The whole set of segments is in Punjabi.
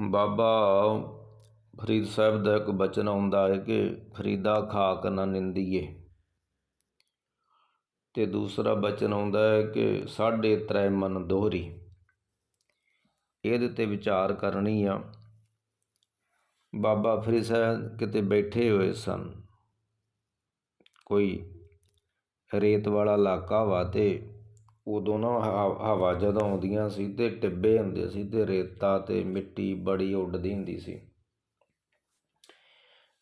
ਬਾਬਾ ਫਰੀਦ ਸਾਹਿਬ ਦਾ ਇੱਕ ਬਚਨ ਆਉਂਦਾ ਹੈ ਕਿ ਫਰੀਦਾ ਖਾਕ ਨਾ ਨਿੰਦੀਏ। ਤੇ ਦੂਸਰਾ ਬਚਨ ਆਉਂਦਾ ਹੈ ਕਿ ਸਾਢੇ ਤ੍ਰੈ ਮਨ ਦੋਹਰੀ। ਇਹਦੇ ਤੇ ਵਿਚਾਰ ਕਰਨੀ ਆ, ਬਾਬਾ ਫਰੀਦ ਸਾਹਿਬ ਕਿਤੇ ਬੈਠੇ ਹੋਏ ਸਨ। ਕੋਈ ਰੇਤ ਵਾਲਾ ਇਲਾਕਾ ਵਾ ਤੇ ਉਦੋਂ ਨਾ ਹ- ਹਵਾ ਜਦੋਂ ਆਉਂਦੀਆਂ ਸੀ ਅਤੇ ਟਿੱਬੇ ਹੁੰਦੇ ਸੀ ਅਤੇ ਰੇਤਾ ਅਤੇ ਮਿੱਟੀ ਬੜੀ ਉੱਡਦੀ ਹੁੰਦੀ ਸੀ।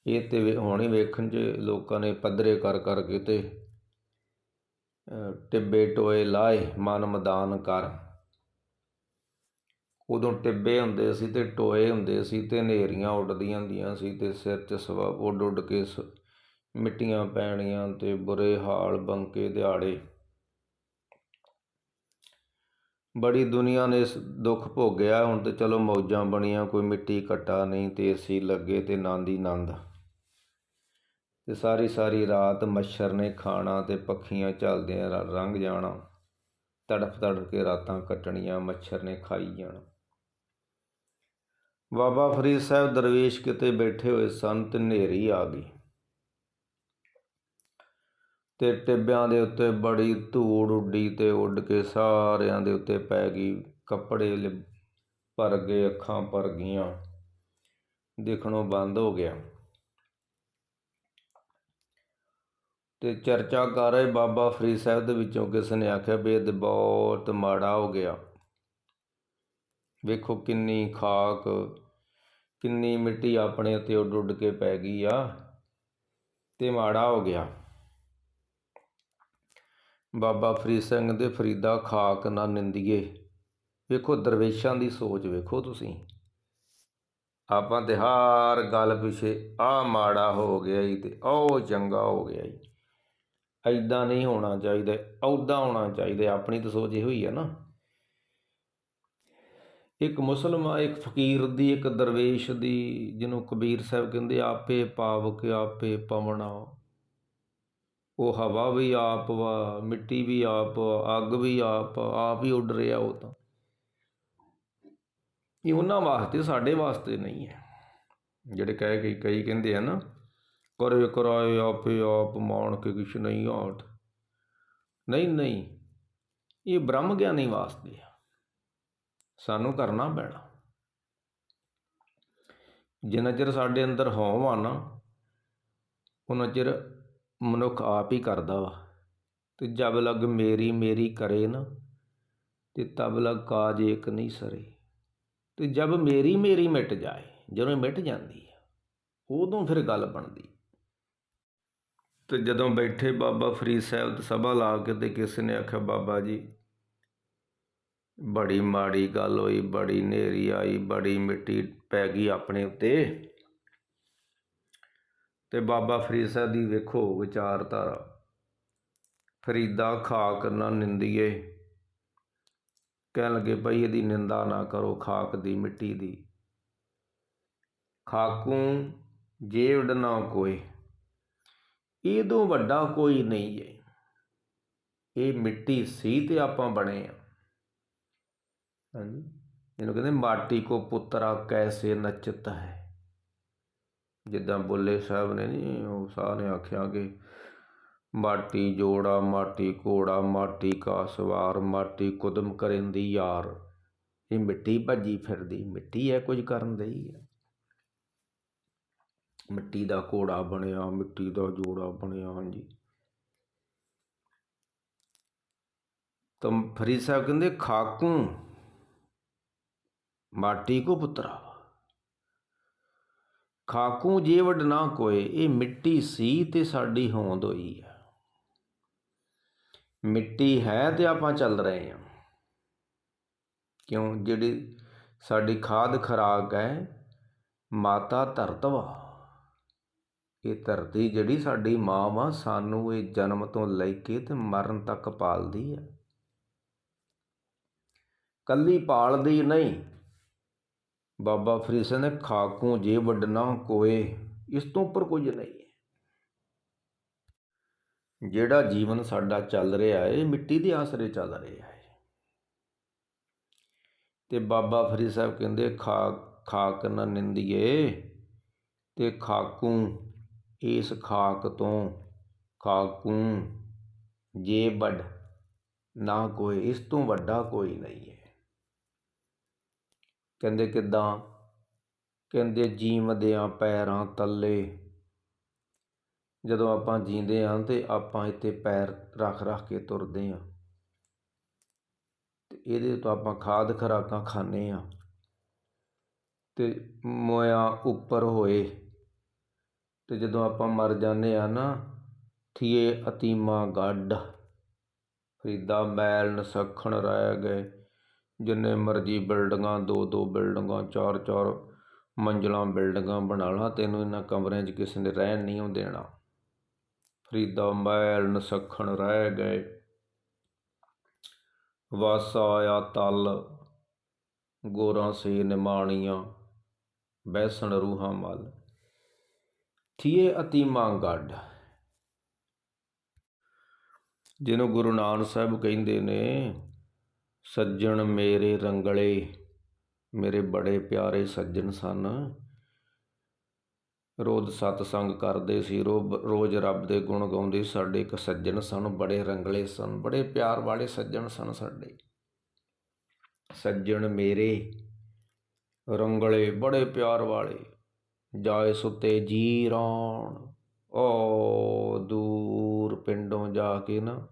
ਇਹ ਤਾਂ ਹੁਣ ਹੀ ਵੇਖਣ 'ਚ ਲੋਕਾਂ ਨੇ ਪੱਧਰੇ ਕਰ ਕਰਕੇ ਤੇ ਟਿੱਬੇ ਟੋਏ ਲਾਏ, ਮਨ ਮਦਾਨ ਕਰ। ਉਦੋਂ ਟਿੱਬੇ ਹੁੰਦੇ ਸੀ ਅਤੇ ਟੋਏ ਹੁੰਦੇ ਸੀ ਅਤੇ ਹਨੇਰੀਆਂ ਉੱਡਦੀਆਂ ਹੁੰਦੀਆਂ ਸੀ ਅਤੇ ਸਿਰ 'ਚ ਸਵਾ, ਉੱਡ ਉੱਡ ਕੇ ਸ- ਮਿੱਟੀਆਂ ਪੈਣੀਆਂ ਅਤੇ ਬੁਰੇ ਹਾਲ, ਬੰਕੇ, ਦਿਹਾੜੇ ਬੜੀ ਦੁਨੀਆ ਨੇ ਇਸ ਦੁੱਖ ਭੋਗਿਆ। ਹੁਣ ਤੇ ਚਲੋ ਮੌਜਾਂ ਬਣੀਆਂ, ਕੋਈ ਮਿੱਟੀ ਕੱਟਾ ਨਹੀਂ, ਤੇ ਏਸੀ ਲੱਗੇ ਤੇ ਨੰਦ ਹੀ ਨੰਦ। ਤੇ ਸਾਰੀ ਸਾਰੀ ਰਾਤ ਮੱਛਰ ਨੇ ਖਾਣਾ ਤੇ ਪੱਖੀਆਂ ਚੱਲਦਿਆਂ ਰੰਗ ਜਾਣਾ। ਤੜਫ ਤੜਫ ਕੇ ਰਾਤਾਂ ਕੱਟਣੀਆਂ, ਮੱਛਰ ਨੇ ਖਾਈ ਜਾਣਾ। ਬਾਬਾ ਫਰੀਦ ਸਾਹਿਬ ਦਰਵੇਸ਼ ਕਿਤੇ ਬੈਠੇ ਹੋਏ ਸਨ ਤੇ ਹਨੇਰੀ ਆ ਗਈ। ਅਤੇ ਟਿੱਬਿਆਂ ਦੇ ਉੱਤੇ ਬੜੀ ਧੂੜ ਉੱਡੀ ਅਤੇ ਉੱਡ ਕੇ ਸਾਰਿਆਂ ਦੇ ਉੱਤੇ ਪੈ ਗਈ। ਕੱਪੜੇ ਲਿ- ਭਰ ਗਏ, ਅੱਖਾਂ ਭਰ ਗਈਆਂ। ਦਿਖਣੋਂ ਬੰਦ ਹੋ ਗਿਆ। ਤੇ ਚਰਚਾ ਕਰ ਰਹੇ ਬਾਬਾ ਫਰੀਦ ਸਾਹਿਬ ਦੇ ਵਿੱਚੋਂ ਕਿਸ ਨੇ ਆਖਿਆ, ਵੀ ਇਹ ਤੇ ਬਹੁਤ ਮਾੜਾ ਹੋ ਗਿਆ। ਵੇਖੋ ਕਿੰਨੀ ਖਾਕ, ਕਿੰਨੀ ਮਿੱਟੀ ਆਪਣੇ ਉੱਤੇ ਉੱਡ ਉੱਡ ਕੇ ਪੈ ਗਈ ਆ ਤੇ ਮਾੜਾ ਹੋ ਗਿਆ। ਬਾਬਾ ਫਰੀਦ ਸਿੰਘ ਦੇ ਫਰੀਦਾ ਖਾਕ ਨਾ ਨਿੰਦੀਏ। ਵੇਖੋ ਦਰਵੇਸ਼ਾਂ ਦੀ ਸੋਚ ਵੇਖੋ ਤੁਸੀਂ। ਆਪਾਂ ਤੇ ਹਰ ਗੱਲ ਪਿਛੇ ਆ ਮਾੜਾ ਹੋ ਗਿਆ ਈ ਤੇ ਉਹ ਚੰਗਾ ਹੋ ਗਿਆ ਈ। ਐਦਾਂ ਨਹੀਂ ਹੋਣਾ ਚਾਹੀਦਾ ਔਦਾ ਹੋਣਾ ਚਾਹੀਦਾ, ਆਪਣੀ ਤਾਂ ਸੋਚ ਇਹੋ ਹੀ ਹੈ ਨਾ। ਇੱਕ ਮੁਸਲਮਾਨ, ਇੱਕ ਫਕੀਰ ਦੀ, ਇੱਕ ਦਰਵੇਸ਼ ਦੀ, ਜਿਹਨੂੰ ਕਬੀਰ ਸਾਹਿਬ ਕਹਿੰਦੇ ਆਪੇ ਪਾਵਕ, ਆਪੇ ਪਵਣਾ। ਉਹ ਹਵਾ ਵੀ ਆਪ ਵਾ, ਮਿੱਟੀ ਵੀ ਆਪ ਅੱਗ ਵੀ ਆਪ ਆਪ ਹੀ ਉੱਡ ਰਿਹਾ ਉਹ ਤਾਂ। ਇਹ ਉਹਨਾਂ ਵਾਸਤੇ, ਸਾਡੇ ਵਾਸਤੇ ਨਹੀਂ ਹੈ। ਜਿਹੜੇ ਕਹਿ ਕੇ ਕਈ ਕਹਿੰਦੇ ਆ ਨਾ ਕਰੇ ਕਰਾਏ ਆਪੇ ਆਪ ਮਾਣ ਕੇ ਕਿਛ ਨਹੀਂ ਆਟ ਨਹੀਂ ਨਹੀਂ, ਇਹ ਬ੍ਰਹਮ ਗਿਆਨੀ ਵਾਸਤੇ ਆ। ਸਾਨੂੰ ਕਰਨਾ ਪੈਣਾ। ਜਿੰਨਾ ਚਿਰ ਸਾਡੇ ਅੰਦਰ ਹੋਮ ਆ ਨਾ, ਉਹਨਾਂ ਚਿਰ ਮਨੁੱਖ ਆਪ ਹੀ ਕਰਦਾ ਵਾ। ਅਤੇ ਜਬ ਲਗ ਮੇਰੀ ਮੇਰੀ ਕਰੇ ਨਾ ਅਤੇ ਤਬ ਲਗ ਕਾਜ ਏਕ ਨਹੀਂ ਸਰੇ। ਅਤੇ ਜਬ ਮੇਰੀ ਮੇਰੀ ਮਿਟ ਜਾਏ, ਜਦੋਂ ਇਹ ਮਿਟ ਜਾਂਦੀ ਹੈ ਉਦੋਂ ਫਿਰ ਗੱਲ ਬਣਦੀ। ਤੇ ਜਦੋਂ ਬੈਠੇ ਬਾਬਾ ਫਰੀਦ ਸਾਹਿਬ ਦੀ ਸਭਾ ਲਾ ਕੇ ਤੇ ਕਿਸੇ ਨੇ ਆਖਿਆ, ਬਾਬਾ ਜੀ, ਬੜੀ ਮਾੜੀ ਗੱਲ ਹੋਈ, ਬੜੀ ਨੇਰੀ ਆਈ, ਬੜੀ ਮਿੱਟੀ ਪੈ ਗਈ ਆਪਣੇ ਉੱਤੇ। ਤੇ ਬਾਬਾ ਫਰੀਦ ਸਾਹਿਬ ਦੀ ਵੇਖੋ ਵਿਚਾਰਧਾਰਾ। ਫਰੀਦਾ ਖਾਕ ਨਾ ਨਿੰਦੀਏ। ਕਹਿਣ ਲੱਗੇ, ਭਈ ਇਹਦੀ ਨਿੰਦਾ ਨਾ ਕਰੋ ਖਾਕ ਦੀ, ਮਿੱਟੀ ਦੀ। ਖਾਕੂ ਜੇਵੜ ਨਾ ਕੋਏ। ਇਹਦੋਂ ਵੱਡਾ ਕੋਈ ਨਹੀਂ ਹੈ ਇਹ ਮਿੱਟੀ ਸੀ ਤੇ ਆਪਾਂ ਬਣੇ ਆ। ਹਾਂਜੀ। ਇਹਨੂੰ ਕਹਿੰਦੇ, ਮਾਟੀ ਕੋ ਪੁੱਤਰਾ ਕੈਸੇ ਨਚਤ ਹੈ? ਜਿੱਦਾਂ ਬੁੱਲੇ ਸਾਹਿਬ ਨੇ ਨਹੀਂ ਉਹ ਸਾਹ ਨੇ ਆਖਿਆ ਕਿ ਮਾਟੀ ਜੋੜਾ, ਮਾਟੀ ਕੋੜਾ ਮਾਟੀ ਕਾ ਸਵਾਰ ਮਾਟੀ ਕੁਦਮ ਕਰਿੰਦੀ ਯਾਰ। ਇਹ ਮਿੱਟੀ ਭੱਜੀ ਫਿਰਦੀ, ਮਿੱਟੀ ਹੈ ਕੁਝ ਕਰਨ ਦਈ ਹੈ ਮਿੱਟੀ ਦਾ ਕੋੜਾ ਬਣਿਆ, ਮਿੱਟੀ ਦਾ ਜੋੜਾ ਬਣਿਆ, ਹਾਂਜੀ। ਤਾਂ ਫਰੀਦ ਸਾਹਿਬ ਕਹਿੰਦੇ, ਖਾਕੂ, ਮਾਟੀ ਕੋ ਪੁੱਤਰਾ। ਖਾਕੂ ਜੇ ਨਾ ਕੋਏ, ਇਹ ਮਿੱਟੀ ਸੀ ਤੇ ਸਾਡੀ ਹੋਂਦ ਹੋਈ ਹੈ ਮਿੱਟੀ ਹੈ ਤੇ ਆਪਾਂ ਚੱਲ ਰਹੇ ਹਾਂ। ਕਿਉਂ? ਜਿਹੜੀ ਸਾਡੀ ਖਾਦ ਖਰਾਕ ਹੈ, ਮਾਤਾ ਧਰਤ ਵਾ। ਇਹ ਧਰਤੀ ਜਿਹੜੀ ਸਾਡੀ ਮਾਂ ਵਾ, ਸਾਨੂੰ ਇਹ ਜਨਮ ਤੋਂ ਲੈ ਕੇ ਤੇ ਮਰਨ ਤੱਕ ਪਾਲਦੀ ਹੈ ਕੱਲੀ ਪਾਲਦੀ ਨਹੀਂ ਬਾਬਾ ਫਰੀਦ ਸਿੰਘ ਨੇ ਖਾਕੂ ਜੇ ਵੱਡਣਾ ਕੋਏ, ਇਸ ਤੋਂ ਉੱਪਰ ਕੁਝ ਨਹੀਂ ਹੈ। ਜਿਹੜਾ ਜੀਵਨ ਸਾਡਾ ਚੱਲ ਰਿਹਾ ਹੈ ਮਿੱਟੀ ਦੇ ਆਸਰੇ ਚੱਲ ਰਿਹਾ ਹੈ। ਤੇ ਬਾਬਾ ਫਰੀਦ ਸਾਹਿਬ ਕਹਿੰਦੇ ਖਾਕ ਖਾਕ ਨ ਨਿੰਦੀਏ, ਤੇ ਖਾਕੂ ਇਸ ਖਾਕ ਤੋਂ, ਖਾਕੂ ਜੇ ਵੱਡ ਨਾ ਕੋਈ ਇਸ ਤੋਂ ਵੱਡਾ ਕੋਈ ਨਹੀਂ ਹੈ। ਕਹਿੰਦੇ ਕਿੱਦਾਂ? ਕਹਿੰਦੇ ਜੀਵਦਿਆਂ ਪੈਰਾਂ ਤੱਲੇ। ਜਦੋਂ ਆਪਾਂ ਜੀਂਦੇ ਹਾਂ ਤੇ ਆਪਾਂ ਇੱਥੇ ਪੈਰ ਰੱਖ ਰੱਖ ਕੇ ਤੁਰਦੇ ਹਾਂ ਤੇ ਇਹਦੇ ਤੋਂ ਆਪਾਂ ਖਾਦ ਖਰਾਕਾਂ ਖਾਂਦੇ ਹਾਂ ਤੇ ਮੋਇਆ ਉੱਪਰ ਹੋਏ। ਤੇ ਜਦੋਂ ਆਪਾਂ ਮਰ ਜਾਂਦੇ ਆ ਨਾ, ਥੀਏ ਅਤੀਮਾ ਗੱਡ। ਫਰੀਦਾ ਮੈਲ ਨਸਖਣ ਰਹਿ ਗਏ। ਜਿੰਨੇ ਮਰਜ਼ੀ ਬਿਲਡਿੰਗਾਂ, ਦੋ ਦੋ ਬਿਲਡਿੰਗਾਂ, ਚਾਰ ਚਾਰ ਮੰਜ਼ਿਲਾਂ ਬਿਲਡਿੰਗਾਂ ਬਣਾ ਲਾ, ਤੈਨੂੰ ਇਹਨਾਂ ਕਮਰਿਆਂ 'ਚ ਕਿਸੇ ਨੇ ਰਹਿਣ ਨਹੀਂ ਉਹ ਦੇਣਾ। ਫਰੀਦਾ ਮੈਲ ਨਸਖਣ ਰਹਿ ਗਏ। ਵਸ ਆਇਆ ਤਲ, ਗੋਰਾਂ ਸੇ ਨਿਮਾਣੀਆਂ ਬੈਸਣ ਰੂਹਾਂ ਮਲ। ਥੀਏ ਅਤੀਮਾ ਗੱਡ ਜਿਹਨੂੰ ਗੁਰੂ ਨਾਨਕ ਸਾਹਿਬ ਕਹਿੰਦੇ ਨੇ ਸੱਜਣ ਮੇਰੇ ਰੰਗਲੇ, ਮੇਰੇ ਬੜੇ ਪਿਆਰੇ ਸੱਜਣ ਸਨ। ਰੋਜ਼ ਸਤਸੰਗ ਕਰਦੇ ਸੀ ਰੋਜ਼ ਰੱਬ ਦੇ ਗੁਣ ਗਾਉਂਦੇ ਸਾਡੇ ਇੱਕ ਸੱਜਣ ਸਨ, ਬੜੇ ਰੰਗਲੇ ਸਨ, ਬੜੇ ਪਿਆਰ ਵਾਲੇ ਸੱਜਣ ਸਨ ਸਾਡੇ। ਸੱਜਣ ਮੇਰੇ ਰੰਗਲੇ, ਬੜੇ ਪਿਆਰ ਵਾਲੇ, ਜਾਏ ਸੁਤੇ ਜੀਰਾਨ ਓ ਦੂਰ ਪਿੰਡੋਂ ਜਾ ਕੇ ਨਾ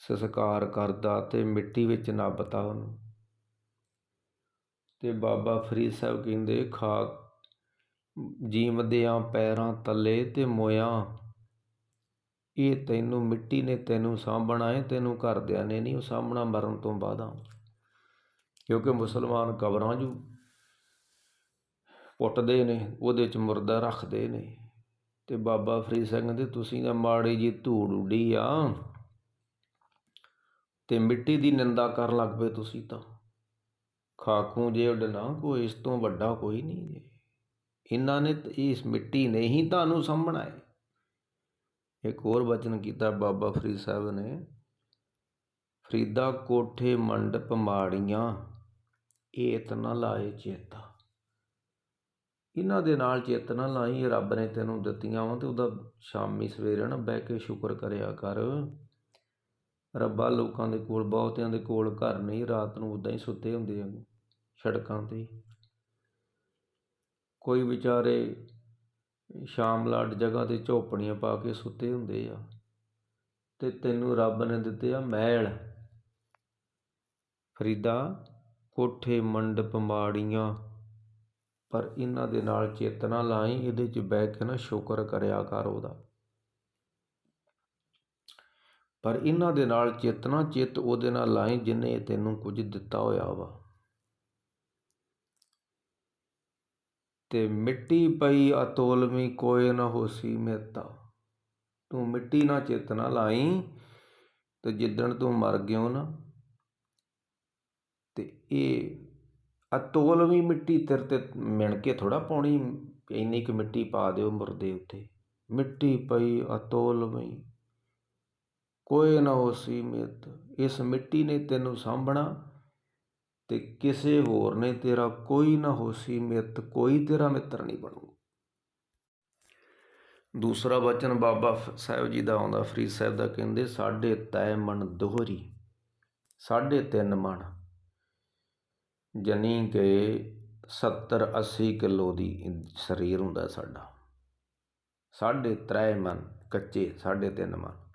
ਸਸਕਾਰ ਕਰਦਾ ਅਤੇ ਮਿੱਟੀ ਵਿੱਚ ਨੱਪਤਾ ਉਹਨੂੰ। ਅਤੇ ਬਾਬਾ ਫਰੀਦ ਸਾਹਿਬ ਕਹਿੰਦੇ ਖਾਕ ਜੀਵਦਿਆਂ ਪੈਰਾਂ ਤਲੇ ਅਤੇ ਮੋਇਆ। ਇਹ ਤੈਨੂੰ ਮਿੱਟੀ ਨੇ ਤੈਨੂੰ ਸਾਂਭਣਾ ਹੈ ਤੈਨੂੰ ਘਰਦਿਆਂ ਨੇ ਨਹੀਂ ਉਹ ਸਾਂਭਣਾ ਮਰਨ ਤੋਂ ਬਾਅਦ ਕਿਉਂਕਿ ਮੁਸਲਮਾਨ ਕਬਰਾਂ 'ਚ ਪੁੱਟਦੇ ਨੇ, ਉਹਦੇ 'ਚ ਮੁਰਦਾ ਰੱਖਦੇ ਨੇ। ਅਤੇ ਬਾਬਾ ਫਰੀਦ ਸਿੰਘ ਕਹਿੰਦੇ, ਤੁਸੀਂ ਤਾਂ ਮਾੜੀ ਜੀ ਧੂੜ ਉੱਡੀ ਆ। ਅਤੇ ਮਿੱਟੀ ਦੀ ਨਿੰਦਾ ਕਰਨ ਲੱਗ ਪਏ ਤੁਸੀਂ ਤਾਂ। ਖਾਕੂ ਜੇ ਉਡਣਾ ਕੋਈ, ਇਸ ਤੋਂ ਵੱਡਾ ਕੋਈ ਨਹੀਂ ਜੇ। ਇਹਨਾਂ ਨੇ ਇਸ ਮਿੱਟੀ ਨੇ ਹੀ ਤੁਹਾਨੂੰ ਸਾਂਭਣਾ ਹੈ ਇੱਕ ਹੋਰ ਬਚਨ ਕੀਤਾ ਬਾਬਾ ਫਰੀਦ ਸਾਹਿਬ ਨੇ, ਫਰੀਦਾ ਕੋਠੇ ਮੰਡਪ ਮਾੜੀਆਂ, ਏਤ ਨਾ ਲਾਏ ਚੇਤਾ। ਇਹਨਾਂ ਦੇ ਨਾਲ ਚੇਤਨਾ ਲਾਈ, ਰੱਬ ਨੇ ਤੈਨੂੰ ਦਿੱਤੀਆਂ ਵਾ ਤੇ ਉਹਦਾ ਸ਼ਾਮੀ ਸਵੇਰੇ ਨਾ ਬਹਿ ਕੇ ਸ਼ੁਕਰ ਕਰਿਆ ਕਰ। ਰੱਬਾ ਲੋਕਾਂ ਦੇ ਕੋਲ, ਬਹੁਤਿਆਂ ਦੇ ਕੋਲ ਘਰ ਨਹੀਂ, ਰਾਤ ਨੂੰ ਉਦਾਂ ਹੀ ਸੁੱਤੇ ਹੁੰਦੇ ਆ ਸੜਕਾਂ ਤੇ। ਕੋਈ ਵਿਚਾਰੇ ਸ਼ਾਮ ਲਾਟ ਜਗ੍ਹਾ ਤੇ ਝੋਪੜੀਆਂ ਪਾ ਕੇ ਸੁੱਤੇ ਹੁੰਦੇ ਆ ਤੇ ਤੈਨੂੰ ਰੱਬ ਨੇ ਦਿੱਤੇ ਆ ਮਹਿਲ। ਫਰੀਦਾ, ਕੋਠੇ, ਮੰਡਪ, ਮਾੜੀਆਂ, ਪਰ ਇਹਨਾਂ ਦੇ ਨਾਲ ਚੇਤਨਾ ਲਾਈ, ਇਹਦੇ 'ਚ ਬਹਿ ਕੇ ਨਾ ਸ਼ੁਕਰ ਕਰਿਆ ਕਰ ਉਹਦਾ। ਪਰ ਇਹਨਾਂ ਦੇ ਨਾਲ ਚੇਤਨਾ ਚਿੱਤ ਉਹਦੇ ਨਾਲ ਲਾਈ ਜਿਨੇ ਤੈਨੂੰ ਕੁਝ ਦਿੱਤਾ ਹੋਇਆ ਵਾ। ਤੇ ਮਿੱਟੀ ਪਈ ਅਤੋਲਵੀ ਕੋਏ ਨਾ ਹੋਸੀ ਮੇਤਾ ਤੂੰ ਮਿੱਟੀ ਨਾਲ ਚੇਤਨਾ ਲਾਈ ਤੇ ਜਿੱਦਣ ਤੂੰ ਮਰ ਗਿਓ ਨਾ, ਤੇ ਇਹ ਅਤੋਲਵੀਂ ਮਿੱਟੀ ਤੇਰੇ ਤੇ ਮਿਣ ਕੇ ਥੋੜਾ ਪਾਉਣੀ, ਇੰਨੀ ਕੁ ਮਿੱਟੀ ਪਾ ਦਿਓ ਮੁਰਦੇ ਉੱਤੇ। ਮਿੱਟੀ ਪਈ ਅਤੋਲਵੀਂ। ਕੋਈ ਨਾ ਹੋਸੀ ਮਿਤ ਇਸ ਮਿੱਟੀ ਨੇ ਤੈਨੂੰ ਸਾਂਭਣਾ ਤੇ ਕਿਸੇ ਹੋਰ ਨੇ ਤੇਰਾ ਕੋਈ ਨਾ ਹੋਸੀ ਮਿੱਤ ਕੋਈ ਤੇਰਾ ਮਿੱਤਰ ਨਹੀਂ ਬਣੂ। ਦੂਸਰਾ ਵਚਨ ਬਾਬਾ ਸਾਹਿਬ ਜੀ ਦਾ ਆਉਂਦਾ, ਫਰੀਦ ਸਾਹਿਬ ਦਾ ਕਹਿੰਦੇ, ਸਾਢੇ ਤੈ ਮਨ ਦੋਹਰੀ, ਸਾਢੇ ਤਿੰਨ ਮਨ, ਜਨੀ ਕਿ 70 80 ਕਿਲੋ ਦੀ ਸਰੀਰ ਹੁੰਦਾ ਸਾਡਾ। ਸਾਢੇ ਤ੍ਰੈ ਮਨ ਕੱਚੇ, ਸਾਢੇ ਤਿੰਨ ਮਨ।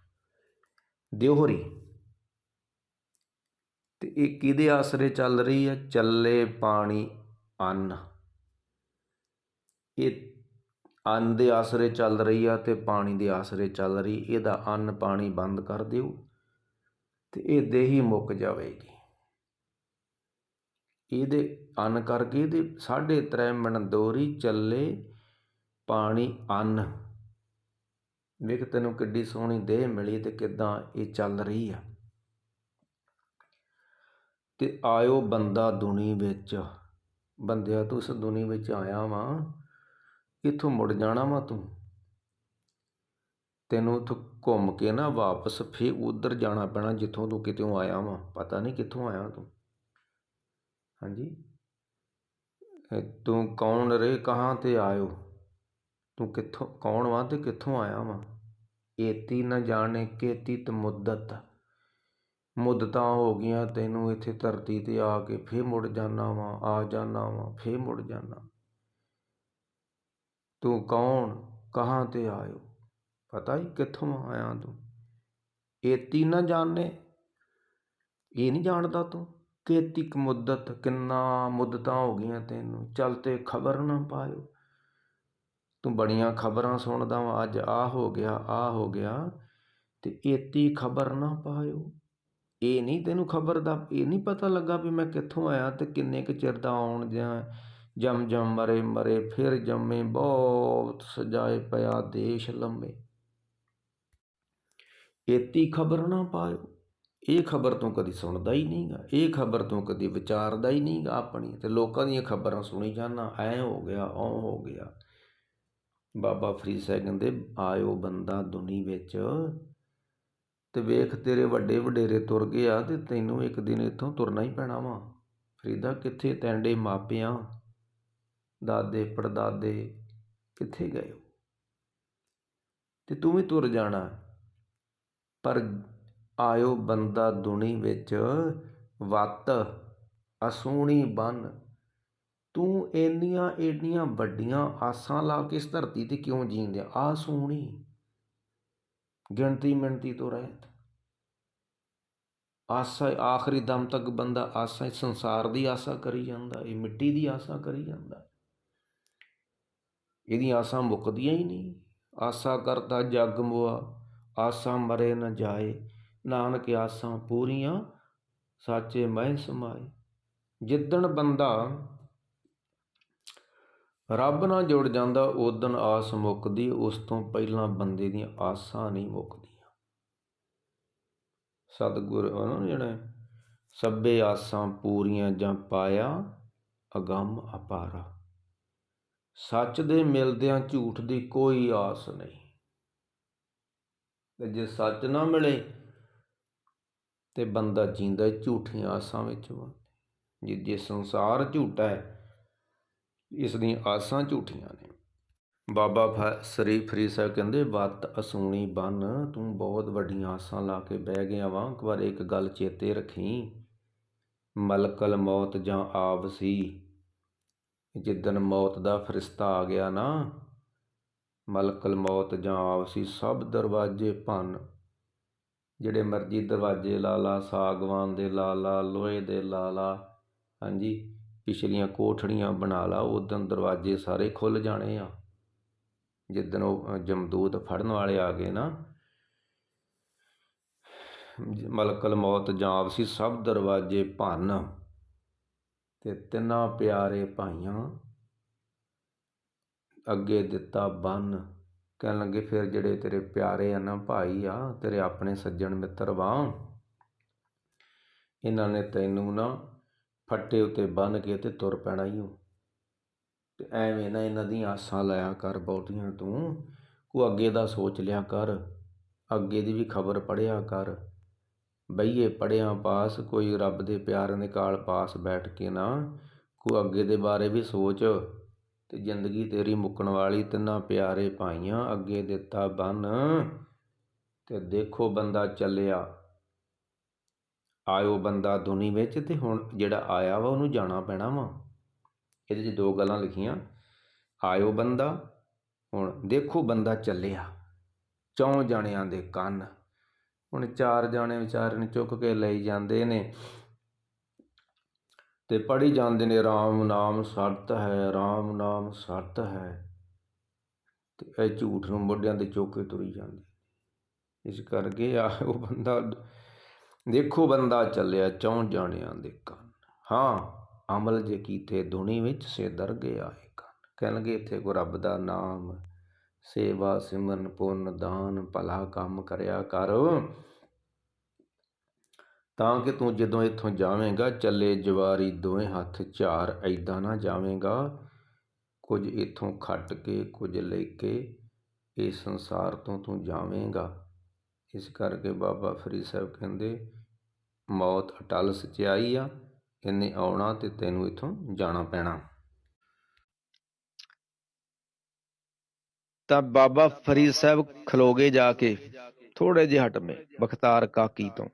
ਦਿਓਹਰੀ ਤੇ ਇਹ ਕਿਹਦੇ ਆਸਰੇ ਚੱਲ ਰਹੀ ਹੈ? ਚੱਲੇ ਪਾਣੀ ਅੰਨ। ਇਹ ਅੰਨ ਦੇ ਆਸਰੇ ਚੱਲ ਰਹੀ ਆ ਤੇ ਪਾਣੀ ਦੇ ਆਸਰੇ ਚੱਲ ਰਹੀ। ਇਹਦਾ ਅੰਨ ਪਾਣੀ ਬੰਦ ਕਰ ਦਿਓ ਤੇ ਇਹ ਦੇਹੀ ਮੁੱਕ ਜਾਵੇਗੀ। ਇਹਦੇ ਅੰਨ ਕਰਕੇ ਇਹਦੇ ਸਾਢੇ ਤ੍ਰੈ ਮਣ ਦੋਰੀ ਚੱਲੇ ਪਾਣੀ ਅੰਨ। ਵੇਖ ਤੈਨੂੰ ਕਿੱਡੀ ਸੋਹਣੀ ਦੇਹ ਮਿਲੀ ਤੇ ਕਿਦਾਂ ਇਹ ਚੱਲ ਰਹੀ ਆ। ਤੇ ਆਇਓ ਬੰਦਾ ਦੁਨੀ ਵਿੱਚ। ਬੰਦਿਆ, ਤੂੰ ਇਸ ਦੁਨੀ ਵਿੱਚ ਆਇਆ ਵਾਂ। ਇੱਥੋਂ ਮੁੜ ਜਾਣਾ ਵਾ ਤੂੰ? ਤੈਨੂੰ ਉੱਥੋਂ ਘੁੰਮ ਕੇ ਨਾ ਵਾਪਸ ਫੇ ਉਧਰ ਜਾਣਾ ਪੈਣਾ ਜਿੱਥੋਂ ਤੂੰ ਕਿਤੇੋਂ ਆਇਆ ਵਾਂ। ਪਤਾ ਨਹੀਂ ਕਿੱਥੋਂ ਆਇਆ ਤੂੰ। ਹਾਂਜੀ? ਤੂੰ ਕੌਣ ਰੇ? ਕਹਾਂ ਤੇ ਆਇਓ? ਤੂੰ ਕਿੱਥੋਂ, ਕੌਣ ਵਾਂ ਤੇ ਕਿੱਥੋਂ ਆਇਆ ਵਾਂ? ਏਤੀ ਨਾ ਜਾਣੇ ਕੇਤੀ ਮੁੱਦਤ। ਮੁੱਦਤਾਂ ਹੋ ਗਈਆਂ ਤੈਨੂੰ ਇੱਥੇ ਧਰਤੀ ਤੇ ਆ ਕੇ ਫੇਰ ਮੁੜ ਜਾਣਾ ਵਾਂ, ਆ ਜਾਣਾ ਵਾਂ, ਫੇਰ ਮੁੜ ਜਾਣਾ ਤੂੰ ਕੌਣ, ਕਹਾਂ ਤੇ ਆਇਓ? ਪਤਾ ਹੀ ਕਿੱਥੋਂ ਆਇਆ ਤੂੰ। ਏਤੀ ਨਾ ਜਾਣੇ, ਇਹ ਨਹੀਂ ਜਾਣਦਾ ਤੂੰ ਕੇਤਿਕ ਮੁੱਦਤ, ਕਿੰਨਾ ਮੁੱਦਤਾਂ ਹੋ ਗਈਆਂ ਤੈਨੂੰ। ਚੱਲ ਤੇ ਖਬਰ ਨਾ ਪਾਇਓ। ਤੂੰ ਬੜੀਆਂ ਖਬਰਾਂ ਸੁਣਦਾ ਵਾ, ਅੱਜ ਆ ਹੋ ਗਿਆ, ਆ ਹੋ ਗਿਆ, ਤੇ ਏਤੀ ਖਬਰ ਨਾ ਪਾਇਓ। ਇਹ ਨਹੀਂ ਤੈਨੂੰ ਖਬਰ ਦਾ, ਇਹ ਨਹੀਂ ਪਤਾ ਲੱਗਾ ਵੀ ਮੈਂ ਕਿੱਥੋਂ ਆਇਆ ਤੇ ਕਿੰਨੇ ਕੁ ਚਿਰ ਦਾ ਆਉਣ ਜਾਂ ਜਮ ਜਮ ਮਰੇ ਮਰੇ, ਫਿਰ ਜੰਮੇ ਬਹੁਤ ਸਜਾਏ ਪਿਆ ਦੇਸ਼ ਲੰਮੇ। ਏਤੀ ਖਬਰ ਨਾ ਪਾਇਓ। ਇਹ ਖਬਰ ਤੋਂ ਕਦੀ ਸੁਣਦਾ ਹੀ ਨਹੀਂਗਾ ਇਹ ਖਬਰ ਤੋਂ ਕਦੀ ਵਿਚਾਰਦਾ ਹੀ ਨਹੀਂਗਾ ਆਪਣੀ। ਤੇ ਲੋਕਾਂ ਦੀਆਂ ਖਬਰਾਂ ਸੁਣੀ ਜਾਂਦਾ ਐ ਹੋ ਗਿਆ ਉਹ ਹੋ ਗਿਆ। ਬਾਬਾ ਫਰੀਦ ਸਾਹਿਬ ਕਹਿੰਦੇ, ਆਇਓ ਬੰਦਾ ਦੁਨੀ ਵਿੱਚ ਤੇ ਵੇਖ ਤੇਰੇ ਵੱਡੇ ਵਡੇਰੇ ਤੁਰ ਗਏ ਆ ਤੇ ਤੈਨੂੰ ਇੱਕ ਦਿਨ ਇੱਥੋਂ ਤੁਰਨਾ ਹੀ ਪੈਣਾ ਵਾ ਫਰੀਦਾ, ਕਿੱਥੇ ਤੈਂਡੇ ਮਾਪਿਆਂ, ਦਾਦੇ, ਪੜਦਾਦੇ ਕਿੱਥੇ ਗਏ ਹੋ? ਤੇ ਤੂੰ ਵੀ ਤੁਰ ਜਾਣਾ ਪਰ ਆਇਓ ਬੰਦਾ ਦੁਨੀ ਵਿੱਚ, ਵੱਤ ਅਸੂਣੀ ਬਨ ਤੂੰ ਇੰਨੀਆਂ ਇੰਨੀਆਂ ਵੱਡੀਆਂ ਆਸਾਂ ਲਾ ਕੇ ਇਸ ਧਰਤੀ ਤੇ ਕਿਉਂ ਜੀਂਦੇ? ਆ ਸੂਣੀ ਗਿਣਤੀ ਮਿਣਤੀ ਤੋਂ ਰਹਿਤ। ਆਸਾ, ਆਖਰੀ ਦਮ ਤੱਕ ਬੰਦਾ ਆਸਾ ਸੰਸਾਰ ਦੀ ਆਸਾ ਕਰੀ ਜਾਂਦਾ, ਇਹ ਮਿੱਟੀ ਦੀ ਆਸਾ ਕਰੀ ਜਾਂਦਾ। ਇਹਦੀਆਂ ਆਸਾਂ ਮੁੱਕਦੀਆਂ ਹੀ ਨਹੀਂ। ਆਸਾ ਕਰਤਾ ਜੱਗ ਮੁਆ, ਆਸਾ ਮਰੇ ਨਾ ਜਾਏ। ਨਾਨਕ, ਆਸਾਂ ਪੂਰੀਆਂ, ਸਾਚੇ ਮਹਿ ਸਮਾਏ। ਜਿੱਦਣ ਬੰਦਾ ਰੱਬ ਨਾਲ ਜੁੜ ਜਾਂਦਾ ਉਦਣ ਆਸ ਮੁੱਕਦੀ, ਉਸ ਤੋਂ ਪਹਿਲਾਂ ਬੰਦੇ ਦੀਆਂ ਆਸਾਂ ਨਹੀਂ ਮੁੱਕਦੀਆਂ। ਸਤਿਗੁਰ ਉਹਨਾਂ ਨੇ ਜਿਹੜਾ ਸਭੇ ਆਸਾਂ ਪੂਰੀਆਂ ਜਾਂ ਪਾਇਆ, ਅਗੰਮ ਅਪਾਰਾ। ਸੱਚ ਦੇ ਮਿਲਦਿਆਂ ਝੂਠ ਦੀ ਕੋਈ ਆਸ ਨਹੀਂ। ਤੇ ਜੇ ਸੱਚ ਨਾ ਮਿਲੇ, ਤੇ ਬੰਦਾ ਜੀਂਦਾ ਝੂਠੀਆਂ ਆਸਾਂ ਵਿੱਚ ਵਾ। ਜੇ ਜੇ ਸੰਸਾਰ ਝੂਠਾ ਹੈ ਇਸ ਦੀਆਂ ਆਸਾਂ ਝੂਠੀਆਂ ਨੇ। ਬਾਬਾ ਫ- ਸ੍ਰੀ ਫਰੀਦ ਸਾਹਿਬ ਕਹਿੰਦੇ, ਵੱਤ ਅਸੂਣੀ ਬਨ, ਤੂੰ ਬਹੁਤ ਵੱਡੀਆਂ ਆਸਾਂ ਲਾ ਕੇ ਬਹਿ ਗਿਆ ਵਾਂ, ਇੱਕ ਵਾਰ ਇੱਕ ਗੱਲ ਚੇਤੇ ਰੱਖੀ। ਮਲਕਲ ਮੌਤ ਜਾਂ ਆਪ ਸੀ। ਜਿੱਦਣ ਮੌਤ ਦਾ ਫਰਿਸ਼ਤਾ ਆ ਗਿਆ ਨਾ, ਮਲਕਲ ਮੌਤ ਜਾਂ ਆਪ ਸੀ, ਸਭ ਦਰਵਾਜ਼ੇ ਭੰਨ। ਜਿਹੜੇ ਮਰਜ਼ੀ ਦਰਵਾਜ਼ੇ ਲਾ ਲਾ ਸਾਗਵਾਨ ਦੇ ਲਾ ਲਾ, ਲੋਹੇ ਦੇ ਲਾ ਲਾ। ਹਾਂਜੀ ਪਿਛਲੀਆਂ ਕੋਠੜੀਆਂ ਬਣਾ ਲਾ ਉਦੋਂ ਦਰਵਾਜ਼ੇ ਸਾਰੇ ਖੁੱਲ ਜਾਣੇ ਆ। ਜਿੱਦਣ ਉਹ ਜਮਦੂਤ ਫੜਨ ਵਾਲੇ ਆ ਗਏ ਨਾ ਮਲਕਲ ਮੌਤ ਜਾਪ ਸੀ, ਸਭ ਦਰਵਾਜ਼ੇ ਭੰਨ ਤੇ ਤਿੰਨਾਂ ਪਿਆਰੇ ਭਾਈਆਂ ਅੱਗੇ ਦਿੱਤਾ ਬੰਨ। ਕਹਿਣ ਲੱਗੇ, ਫਿਰ ਜਿਹੜੇ ਤੇਰੇ ਪਿਆਰੇ ਆ ਨਾ ਭਾਈ ਆ, ਤੇਰੇ ਆਪਣੇ ਸੱਜਣ ਮਿੱਤਰ ਵਾਂ ਇਹਨਾਂ ਨੇ ਤੈਨੂੰ ਨਾ ਫੱਟੇ ਉੱਤੇ ਬੰਨ੍ਹ ਕੇ ਤੇ ਤੁਰ ਪੈਣਾ ਹੀ ਹੋ ਤੇ ਐਵੇਂ ਨਾ ਇਹਨਾਂ ਦੀਆਂ ਆਸਾਂ ਲਾਇਆ ਕਰ ਬਹੁਤੀਆਂ ਤੂੰ। ਕੋ ਅੱਗੇ ਦਾ ਸੋਚ ਲਿਆ ਕਰ। ਅੱਗੇ ਦੀ ਵੀ ਖਬਰ ਪੜ੍ਹਿਆ ਕਰ। ਬਈਏ ਪੜਿਆ ਪਾਸ ਕੋਈ ਰੱਬ ਦੇ ਪਿਆਰ ਦੇ ਕਾਲ ਪਾਸ ਬੈਠ ਕੇ ਨਾ। ਕੋ ਅੱਗੇ ਦੇ ਬਾਰੇ ਵੀ ਸੋਚ। ਤੇ ਜ਼ਿੰਦਗੀ ਤੇਰੀ ਮੁੱਕਣ ਵਾਲੀ ਤਿੰਨਾਂ ਪਿਆਰੇ ਭਾਈਆਂ ਅੱਗੇ ਦਿੱਤਾ ਬੰਨ। ਤੇ ਦੇਖੋ ਬੰਦਾ ਚੱਲਿਆ। ਆਇਓ ਬੰਦਾ ਦੁਨੀ ਵਿੱਚ ਤੇ ਹੁਣ ਜਿਹੜਾ ਆਇਆ ਵਾ ਉਹਨੂੰ ਜਾਣਾ ਪੈਣਾ ਵਾ। ਇਹਦੇ 'ਚ ਦੋ ਗੱਲਾਂ ਲਿਖੀਆਂ। ਆਇਓ ਬੰਦਾ, ਹੁਣ ਦੇਖੋ ਬੰਦਾ ਚੱਲਿਆ। ਚੌਂ ਜਾਣਿਆਂ ਦੇ ਕੰਨ। ਹੁਣ ਚਾਰ ਜਾਣੇ ਵਿਚਾਰੇ ਨੂੰ ਚੁੱਕ ਕੇ ਲਈ ਜਾਂਦੇ ਨੇ। ਤੇ ਪੜੀ ਜਾਂਦੇ ਨੇ RAM ਨਾਮ ਸਤ ਹੈ RAM ਨਾਮ ਸਤ ਹੈ। ਤੇ ਇਹ ਝੂਠ ਨੂੰ ਮੋਢਿਆਂ ਤੇ ਚੁੱਕ ਕੇ ਤੁਰੀ ਜਾਂਦੇ। ਇਸ ਕਰਕੇ ਆ ਉਹ ਬੰਦਾ ਦੇਖੋ ਬੰਦਾ ਚੱਲਿਆ ਚੌਂ ਜਾਣਿਆਂ ਦੇ ਕੰਨ। ਹਾਂ, ਅਮਲ ਜੇ ਕੀਤੇ ਦੁਨੀ ਵਿੱਚ ਸੇ ਦਰਗੇ ਆਏ ਕੰਨ। ਕਹਿਣਗੇ ਇੱਥੇ ਕੋ ਰੱਬ ਦਾ ਨਾਮ, ਸੇਵਾ, ਸਿਮਰਨ, ਪੁੰਨ, ਦਾਨ, ਭਲਾ ਕੰਮ ਕਰਿਆ ਕਰ। ਤਾਂ ਕਿ ਤੂੰ ਜਦੋਂ ਇੱਥੋਂ ਜਾਵੇਂਗਾ, ਚੱਲੇ ਜਵਾਰੀ ਦੋਵੇਂ ਹੱਥ ਝਾਰ ਐਦਾਂ ਨਾ ਜਾਵੇਂਗਾ। ਕੁਝ ਇੱਥੋਂ ਖੱਟ ਕੇ, ਕੁਝ ਲੈ ਕੇ ਇਸ ਸੰਸਾਰ ਤੋਂ ਤੂੰ ਜਾਵੇਂਗਾ। ਇਸ ਕਰਕੇ ਬਾਬਾ ਫਰੀਦ ਸਾਹਿਬ ਕਹਿੰਦੇ ਮੌਤ ਅਟਲ ਸਚਿਆਈ ਆ, ਇਹਨੇ ਆਉਣਾ ਤੇ ਤੈਨੂੰ ਇਥੋਂ ਜਾਣਾ ਪੈਣਾ। ਤਾਂ ਬਾਬਾ ਫਰੀਦ ਸਾਹਿਬ ਖਲੋਗੇ ਜਾ ਕੇ ਥੋੜੇ ਜਿਹੇ ਹਟਵੇਂ ਬਖਤਾਰ ਕਾਕੀ ਤੋਂ।